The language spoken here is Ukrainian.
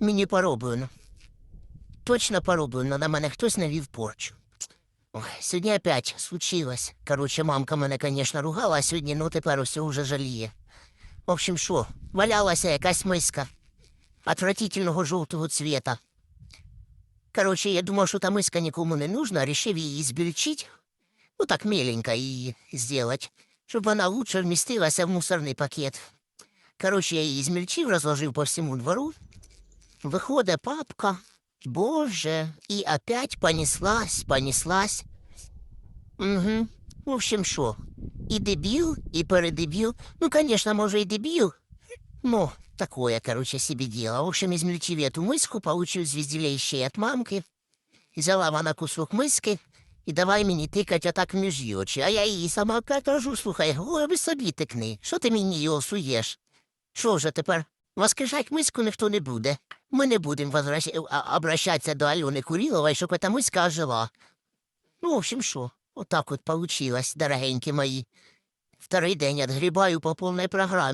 Мені пороблено. Точно пороблено, на мене хтось навів порчу. Ой, сьогодні опять случилось. Короче, мамка мене, конечно, ругала, а сьогодні, ну, тепер усе вже жаліє. В общем, що, валялася якась миска отвратительного жовтого цвета. Короче, я думав, що та миска нікому не нужна, рішив її збільчить, ну так меленько її зробити, щоб вона лучше вмістилася в мусорний пакет. Короче, я її змельчив, розложив по всьому двору. Виходить папка, боже, і опять понеслась, понеслась. Угу. В общем, що, і дебіл, і передебіл. Ну, конечно, може, і дебіл. Ну, такое, короче, себе дело. В общем, измельчив эту миску, получил звезділейший от мамки. Взяла вона кусок миски і давай мені тикать отак між її очі. А я їй сама кажу, слухай, голови собі тикни. Що ти мені його суєш? Що вже тепер? Воскрешать миску ніхто не буде. Ми не будемо возвращ... обращатися до Альони Курілової, щоб эта миска ожила. Ну, в общем, що, отак от получилось, дорогенькі мої. Второй день отгрібаю по повній програмі.